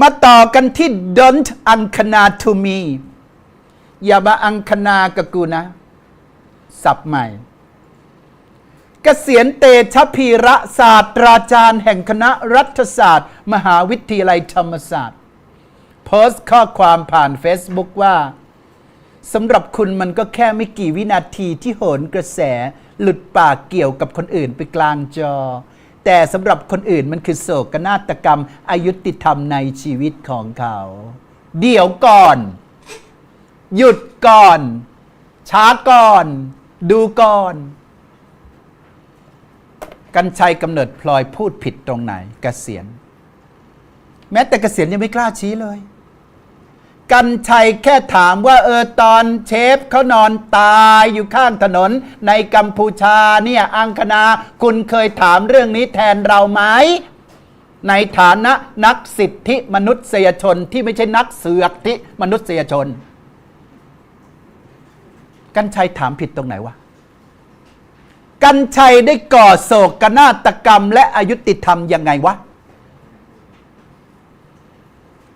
มาต่อกันที่ don't อังคณา to me อย่ามาอังคณากับกูนะ สับใหม่เกษียณเตชะพีระศาสตราจารย์แห่งคณะรัฐศาสตร์ มหาวิทยาลัยธรรมศาสตร์ โพสต์ข้อความผ่าน Facebook ว่าสำหรับคุณมันก็แค่ไม่กี่วินาทีที่โหนกระแส หลุดปากเกี่ยวกับคนอื่นไปกลางจอ แต่สำหรับคนอื่นมันคือโศกนาฏกรรมอายุติธรรมในชีวิตของเขา เดี๋ยวก่อน หยุดก่อนช้าก่อน ดูก่อนกัญชัยกำเนิดพลอยพูดผิดตรงไหนกเกษียณ แม้แต่เกษียณยังไม่กล้าชี้เลย กัญชัยแค่ถามว่าเออตอนเชฟเขานอนตายอยู่ข้างถนนในกัมพูชาเนี่ยอังคณาคุณเคยถามเรื่องนี้แทนเราไหมในฐานะนักสิทธิมนุษยชนที่ไม่ใช่นักเสือกที่มนุษยชน กัญชัยถามผิดตรงไหนวะกัญชัยได้ก่อโศกนาฏกรรมและอายุติธรรมยังไงวะ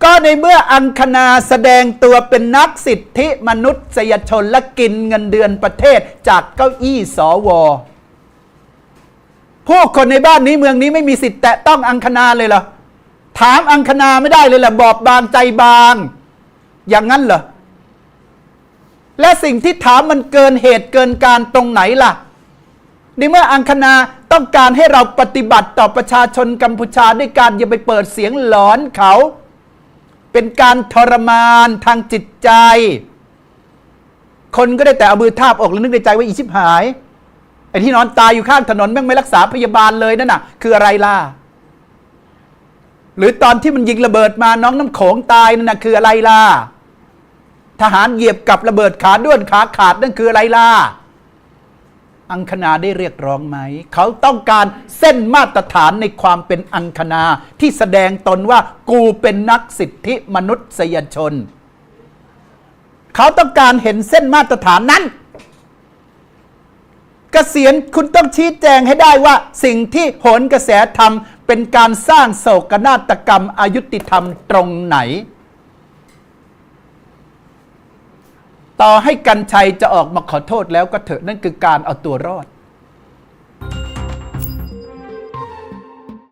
ก็ในเมื่ออังคณาแสดงตัวเป็นนักสิทธิมนุษยชนและกินเงินเดือนประเทศจากเก้าอี้สอวผู้คนในบ้านนี้เมืองนี้ไม่มีสิทธิ์แตะต้องอังคณาเลยเหรอถามอังคณาไม่ได้เลยเหรอบอบบางใจบาง อย่างนั้นเหรอและสิ่งที่ถามมันเกินเหตุเกินการตรงไหนล่ะในเมื่ออังคณาต้องการให้เราปฏิบัติต่อประชาชนกัมพูชาด้วยการอย่าไปเปิดเสียงหลอนเขา เป็นการทรมานทางจิตใจ คนก็ได้แต่เอามือทาบอกแล้วนึกในใจว่าอีชิบหายไอ้ที่นอนตายอยู่ข้างถนนแม่งไม่รักษาพยาบาลเลยนั่นน่ะ คืออะไรล่ะ หรือตอนที่มันยิงระเบิดมาน้องน้ำโขงตายนั่นน่ะคืออะไรล่ะ ทหารเหยียบกับระเบิดขาด้วนขาขาดนั่นคืออะไรล่ะ อังคณาได้เรียกร้องไหม เขาต้องการเส้นมาตรฐานในความเป็นอังคณาที่แสดงตนว่ากูเป็นนักสิทธิมนุษยชน เขาต้องการเห็นเส้นมาตรฐานนั้นเกษียณคุณต้องชี้แจงให้ได้ว่า สิ่งที่โหนกระแสทำเป็นการสร้างโศกนาฏกรรมอายุติธรรมตรงไหน ต่อให้กันชัยจะออกมาขอโทษแล้วก็เถอะนั่นคือการเอาตัวรอด